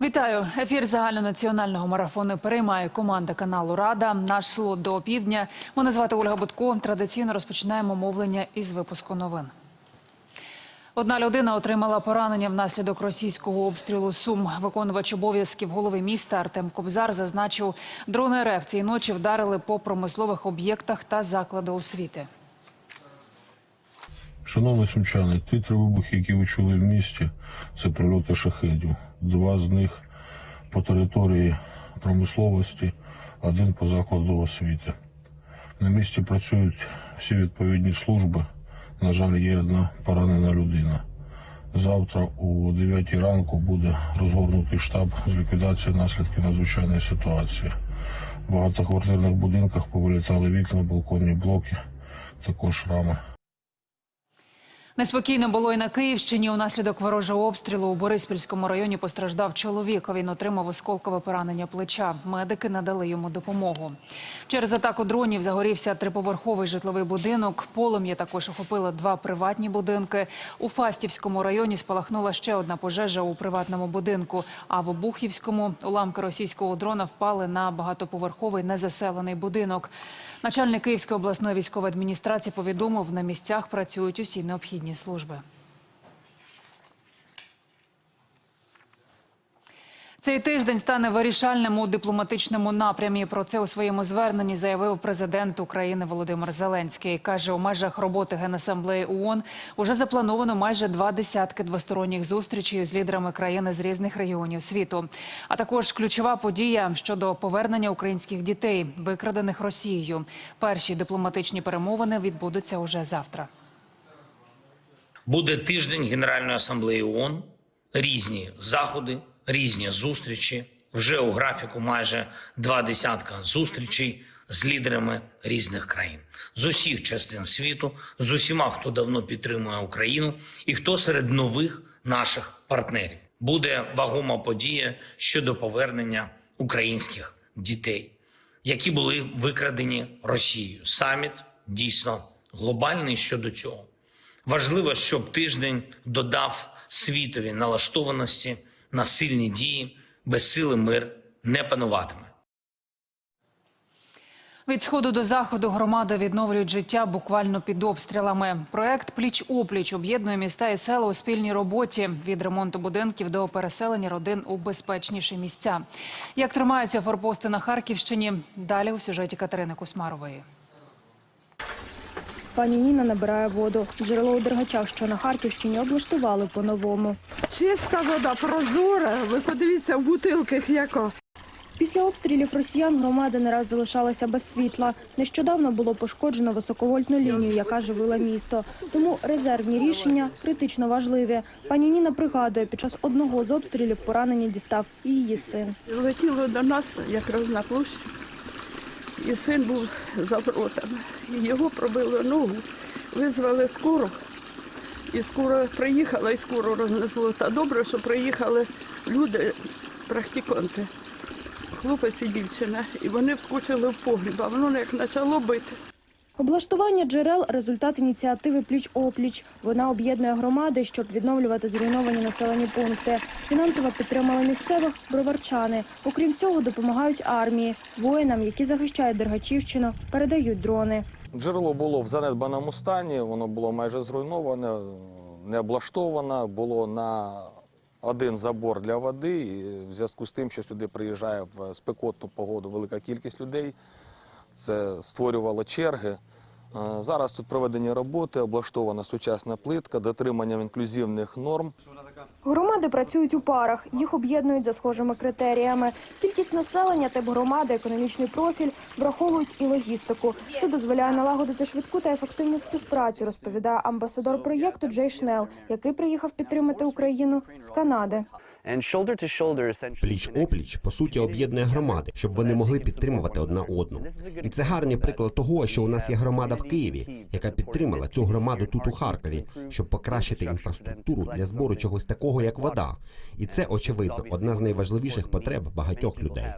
Вітаю! Ефір загальнонаціонального марафону переймає команда каналу Рада. Наш слот до опівдня. Мене звати Ольга Будко. Традиційно розпочинаємо мовлення із випуску новин. Одна людина отримала поранення внаслідок російського обстрілу Сум. Виконувач обов'язків голови міста Артем Кобзар зазначив, дрони РФ цієї ночі вдарили по промислових об'єктах та закладу освіти. Шановні сумчани, ті три вибухи, які ви чули в місті, це прильоти шахедів. Два з них по території промисловості, один по закладу освіти. На місці працюють всі відповідні служби. На жаль, є одна поранена людина. Завтра о 9 ранку буде розгорнутий штаб з ліквідації наслідків надзвичайної ситуації. В багатоквартирних будинках повилітали вікна, балконні блоки, також рами. Неспокійно було і на Київщині. Унаслідок ворожого обстрілу у Бориспільському районі постраждав чоловік. Він отримав осколкове поранення плеча. Медики надали йому допомогу. Через атаку дронів загорівся триповерховий житловий будинок. Полум'я також охопило два приватні будинки. У Фастівському районі спалахнула ще одна пожежа у приватному будинку. А в Обухівському уламки російського дрона впали на багатоповерховий незаселений будинок. Начальник Київської обласної військової адміністрації повідомив, на місцях працюють усі необхідні служби. Цей тиждень стане вирішальним у дипломатичному напрямі. Про це у своєму зверненні заявив президент України Володимир Зеленський. Каже, у межах роботи Генасамблеї ООН уже заплановано майже два десятки двосторонніх зустрічей з лідерами країни з різних регіонів світу. А також ключова подія щодо повернення українських дітей, викрадених Росією. Перші дипломатичні перемовини відбудуться уже завтра. Буде тиждень Генеральної асамблеї ООН, різні заходи, різні зустрічі. Вже у графіку майже два десятка зустрічей з лідерами різних країн з усіх частин світу, з усіма, хто давно підтримує Україну, і хто серед нових наших партнерів. Буде вагома подія щодо повернення українських дітей, які були викрадені Росією. Саміт дійсно глобальний щодо цього. Важливо, щоб тиждень додав світові налаштованості на сильні дії, без сили мир не пануватиме. Від сходу до заходу громади відновлюють життя буквально під обстрілами. Проект Пліч опліч об'єднує міста і села у спільній роботі від ремонту будинків до переселення родин у безпечніші місця. Як тримаються форпости на Харківщині? Далі у сюжеті Катерини Кусмарової. Пані Ніна набирає воду. Джерело у Дергачах, що на Харківщині, облаштували по-новому. Чиста вода, прозора. Ви подивіться в бутилках яка. Після обстрілів росіян громада не раз залишалася без світла. Нещодавно було пошкоджено високовольтну лінію, яка живила місто. Тому резервні рішення критично важливі. Пані Ніна пригадує, під час одного з обстрілів поранення дістав і її син. Летіло до нас якраз на площу. І син був за воротами. Його пробило ногу, визвали скору. І скоро приїхала, і скоро рознесло. Та добре, що приїхали люди, практиканти, хлопець і дівчина. І вони вскочили в погріб, а воно як почало бити. Облаштування джерел – результат ініціативи «Пліч-опліч». Вона об'єднує громади, щоб відновлювати зруйновані населені пункти. Фінансово підтримали місцевих броварчани. Окрім цього, допомагають армії. Воїнам, які захищають Дергачівщину, передають дрони. Джерело було в занедбаному стані, воно було майже зруйноване, не облаштоване, було на один забор для води. В зв'язку з тим, що сюди приїжджає в спекотну погоду велика кількість людей, це створювало черги. Е, Зараз тут проведені роботи, облаштована сучасна плитка, дотриманням інклюзивних норм. Громади працюють у парах, їх об'єднують за схожими критеріями. Кількість населення, тип громади, економічний профіль враховують і логістику. Це дозволяє налагодити швидку та ефективну співпрацю, розповідає амбасадор проєкту Джей Шнел, який приїхав підтримати Україну з Канади. Пліч опліч по суті об'єднує громади, щоб вони могли підтримувати одна одну. І це гарний приклад того, що у нас є громада в Києві, яка підтримала цю громаду тут у Харкові, щоб покращити інфраструктуру для збору чогось такого, як вода. І це очевидно одна з найважливіших потреб багатьох людей.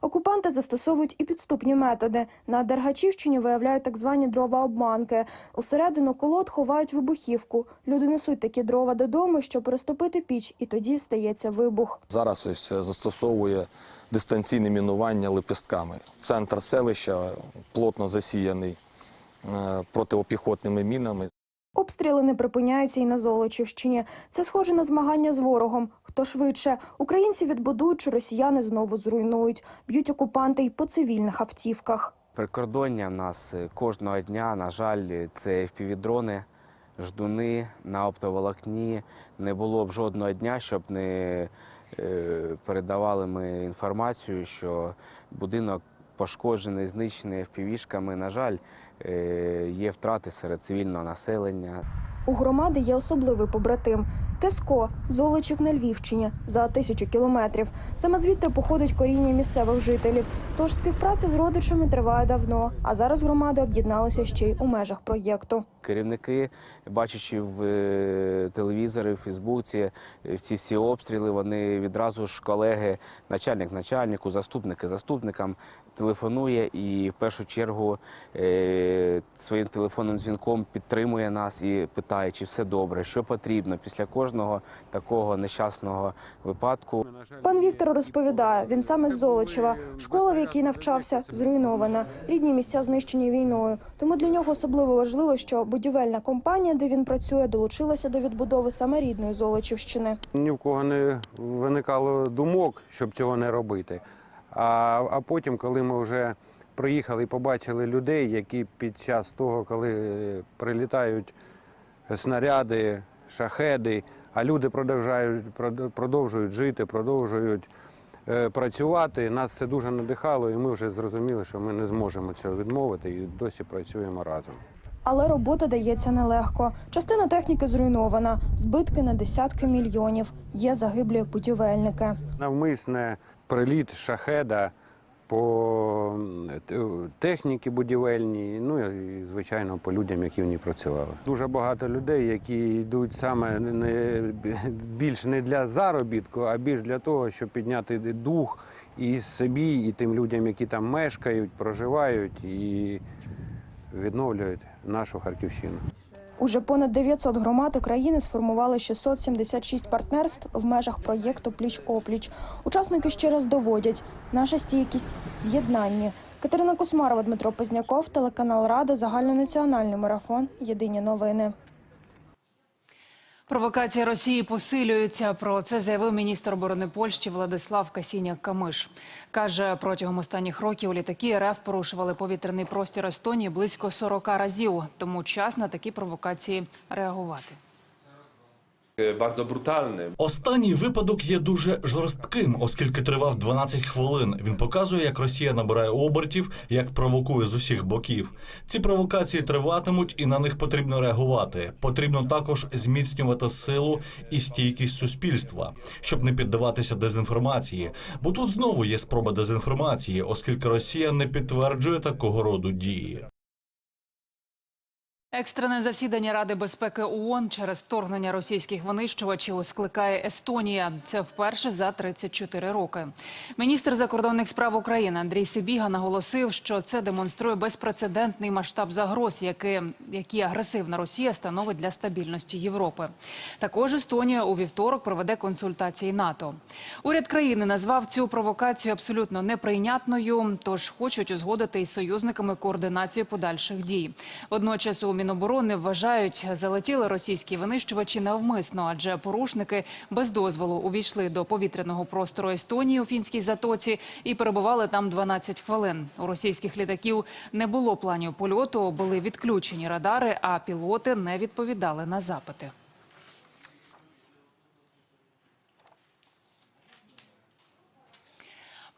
Окупанти застосовують і підступні методи. На Дергачівщині виявляють так звані дрова-обманки. Усередину колод ховають вибухівку. Люди несуть такі дрова додому, щоб перестопити піч, і тоді стається вибух. Зараз ось е, застосовує дистанційне мінування лепестками. Центр селища плотно засіяний е, протипіхотними мінами. Обстріли не припиняються і на Золочівщині. Це схоже на змагання з ворогом. Хто швидше? Українці відбудують, чи росіяни знову зруйнують. Б'ють окупанти й по цивільних автівках. Прикордоння в нас е, кожного дня, на жаль, е, це FPV-дрони, ждуни на оптоволокні. Не було б жодного дня, щоб не е, передавали ми інформацію, що будинок пошкоджений, знищений FPV-шками. На жаль, є втрати серед цивільного населення. У громади є особливий побратим Теско, Золочів на Львівщині за тисячу кілометрів. Саме звідти походить коріння місцевих жителів. Тож співпраця з родичами триває давно. А зараз громади об'єдналися ще й у межах проєкту. Керівники, бачачи в е, телевізорі, в Фейсбуці е, всі всі обстріли, вони відразу ж колеги, начальник начальнику, заступники заступникам телефонує і в першу чергу е, своїм телефонним дзвінком підтримує нас і питає, чи все добре, що потрібно після кожного такого нещасного випадку. Пан Віктор розповідає, він саме з Золочева. Школа, в якій навчався, зруйнована. Рідні місця знищені війною. Тому для нього особливо важливо, що будівельна компанія, де він працює, долучилася до відбудови саме рідної Золочівщини. Ні в кого не виникало думок, щоб цього не робити. А, а потім, коли ми вже приїхали і побачили людей, які під час того, коли прилітають снаряди, шахеди, а люди продовжують, продовжують жити, продовжують е, працювати, нас це дуже надихало, і ми вже зрозуміли, що ми не зможемо цього відмовити і досі працюємо разом. Але робота дається нелегко. Частина техніки зруйнована, збитки на десятки мільйонів. Є загиблі будівельники. Навмисне приліт шахеда по м, техніці будівельній, ну і звичайно по людям, які в ній працювали. Дуже багато людей, які йдуть саме не більш не для заробітку, а більш для того, щоб підняти дух і собі, і тим людям, які там мешкають, проживають і відновлюють нашу Харківщину. Уже понад 900 громад України сформували 676 партнерств в межах проєкту Пліч-опліч. Учасники ще раз доводять наша стійкість в єднанні. Катерина Космарова, Дмитро Позняков, телеканал Рада, загальнонаціональний марафон. Єдині новини. Провокації Росії посилюються. Про це заявив міністр оборони Польщі Владислав Касіняк-Камиш. Каже, протягом останніх років літаки РФ порушували повітряний простір Естонії близько 40 разів. Тому час на такі провокації реагувати. Bardzo brutalny. Останній випадок є дуже жорстким, оскільки тривав 12 хвилин. Він показує, як Росія набирає обертів, як провокує з усіх боків. Ці провокації триватимуть, і на них потрібно реагувати. Потрібно також зміцнювати силу і стійкість суспільства, щоб не піддаватися дезінформації. Бо тут знову є спроба дезінформації, оскільки Росія не підтверджує такого роду дії. Екстрене засідання Ради безпеки ООН через вторгнення російських винищувачів скликає Естонія. Це вперше за 34 роки. Міністр закордонних справ України Андрій Сибіга наголосив, що це демонструє безпрецедентний масштаб загроз, які, агресивна Росія становить для стабільності Європи. Також Естонія у вівторок проведе консультації НАТО. Уряд країни назвав цю провокацію абсолютно неприйнятною, тож хочуть узгодити із союзниками координацію подальших дій. Водночас у Міноборони вважають, залетіли російські винищувачі навмисно, адже порушники без дозволу увійшли до повітряного простору Естонії у фінській затоці і перебували там 12 хвилин. У російських літаків не було планів польоту, були відключені радари, а пілоти не відповідали на запити.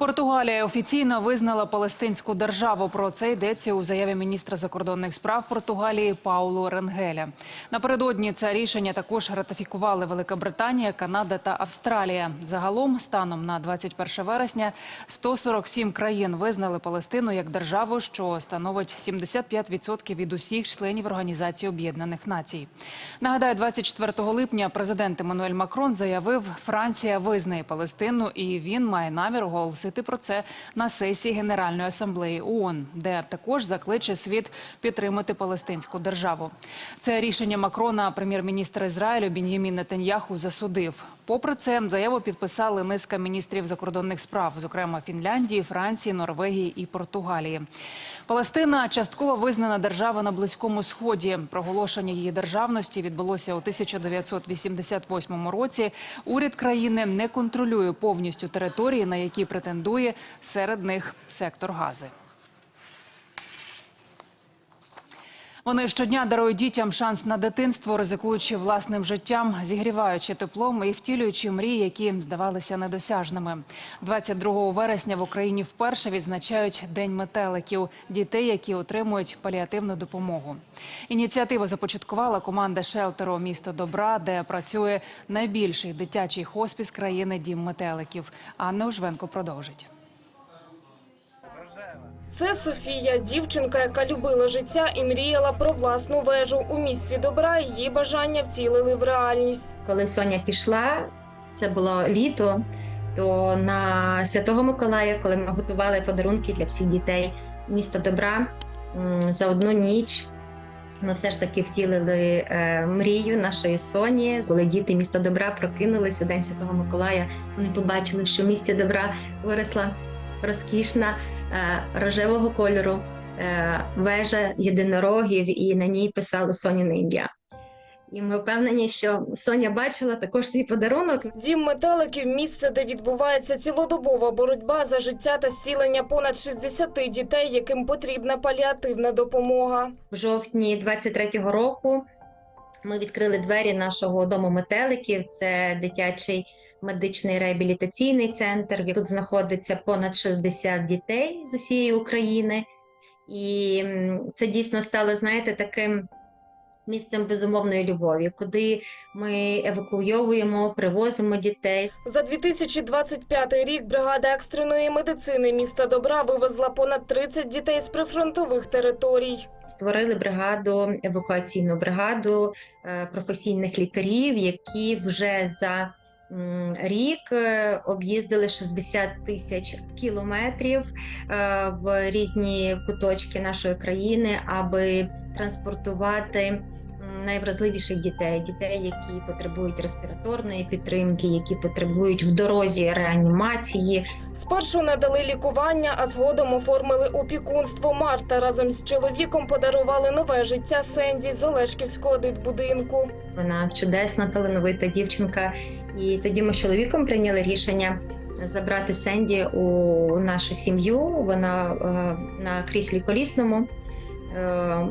Португалія офіційно визнала палестинську державу. Про це йдеться у заяві міністра закордонних справ Португалії Паулу Ренгеля. Напередодні це рішення також ратифікували Велика Британія, Канада та Австралія. Загалом, станом на 21 вересня, 147 країн визнали Палестину як державу, що становить 75% від усіх членів Організації Об'єднаних Націй. Нагадаю, 24 липня президент Еммануель Макрон заявив, Франція визнає Палестину, і він має намір оголосити оголосити про це на сесії Генеральної асамблеї ООН, де також закличе світ підтримати палестинську державу. Це рішення Макрона прем'єр-міністр Ізраїлю Бін'ємін Нетаньяху засудив. Попри це, заяву підписали низка міністрів закордонних справ, зокрема Фінляндії, Франції, Норвегії і Португалії. Палестина частково визнана держава на близькому сході. Проголошення її державності відбулося у 1988 році. Уряд країни не контролює повністю території, на які претендує серед них сектор Гази. Вони щодня дарують дітям шанс на дитинство, ризикуючи власним життям, зігріваючи теплом і втілюючи мрії, які здавалися недосяжними. 22 вересня в Україні вперше відзначають День метеликів дітей, які отримують паліативну допомогу. Ініціативу започаткувала команда шелтеру Місто добра, де працює найбільший дитячий хоспіс країни Дім метеликів. Анна Ужвенко продовжить. Це Софія, дівчинка, яка любила життя і мріяла про власну вежу. У місті добра її бажання втілили в реальність. Коли Соня пішла, це було літо, то на Святого Миколая, коли ми готували подарунки для всіх дітей міста добра за одну ніч. Ми все ж таки втілили е, мрію нашої Соні. Коли діти міста добра прокинулися День Святого Миколая, вони побачили, що в добра виросла розкішна рожевого кольору е, вежа єдинорогів, і на ній писало Соняне ім'я. І ми впевнені, що Соня бачила також свій подарунок. Дім метеликів місце, де відбувається цілодобова боротьба за життя та зцілення понад 60 дітей, яким потрібна паліативна допомога. В жовтні 23-го року ми відкрили двері нашого дому метеликів. Це дитячий медичний реабілітаційний центр. Тут знаходиться понад 60 дітей з усієї України. І це дійсно стало, знаєте, таким місцем безумовної любові, куди ми евакуйовуємо, привозимо дітей. За 2025 рік бригада екстреної медицини міста добра вивезла понад 30 дітей з прифронтових територій. створили бригаду, евакуаційну бригаду е, професійних лікарів, які вже за рік е, об'їздили 60 тисяч кілометрів е, в різні куточки нашої країни, аби транспортувати. Найвразливіших дітей, дітей, які потребують респіраторної підтримки, які потребують в дорозі реанімації, Спершу надали лікування, а згодом оформили опікунство. Марта разом з чоловіком подарували нове життя Сенді з Олешківського дитбудинку. Вона чудесна, талановита дівчинка. І тоді ми з чоловіком прийняли рішення забрати Сенді у нашу сім'ю. Вона е, на кріслі колісному, е,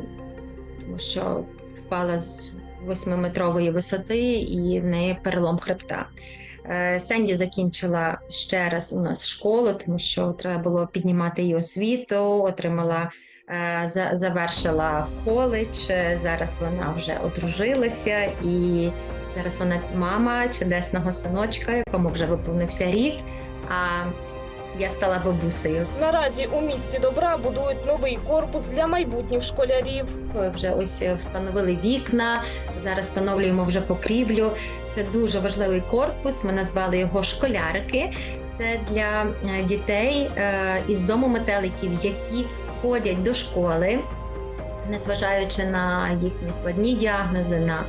тому що впала з восьмиметрової висоти і в неї перелом хребта. Е, Сенді закінчила ще раз у нас школу, тому що треба було піднімати її освіту, отримала завершила коледж. Зараз вона вже одружилася і зараз вона мама чудесного синочка, якому вже виповнився рік. А я стала бабусею. Наразі у місті добра будують новий корпус для майбутніх школярів. Ми вже ось е, встановили вікна. Зараз встановлюємо вже покрівлю. Це дуже важливий корпус. Ми назвали його школярики. Це для е, дітей е, із дому метеликів, які ходять до школи. Незважаючи на їхні складні діагнози, на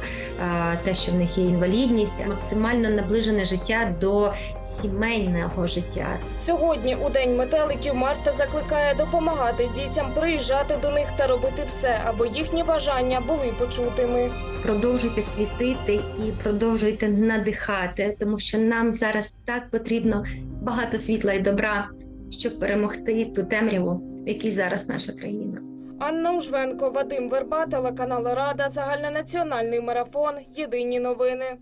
е, те, що в них є інвалідність, максимально наближене життя до сімейного життя. Сьогодні, у день метеликів, Марта закликає допомагати дітям приїжджати до них та робити все, аби їхні бажання були почутими. продовжуйте світити і продовжуйте надихати, тому що нам зараз так потрібно багато світла і добра, щоб перемогти ту темряву, в якій зараз наша країна. Анна Ужвенко, Вадим Верба, телеканал Рада, загальнонаціональний марафон. Єдині новини.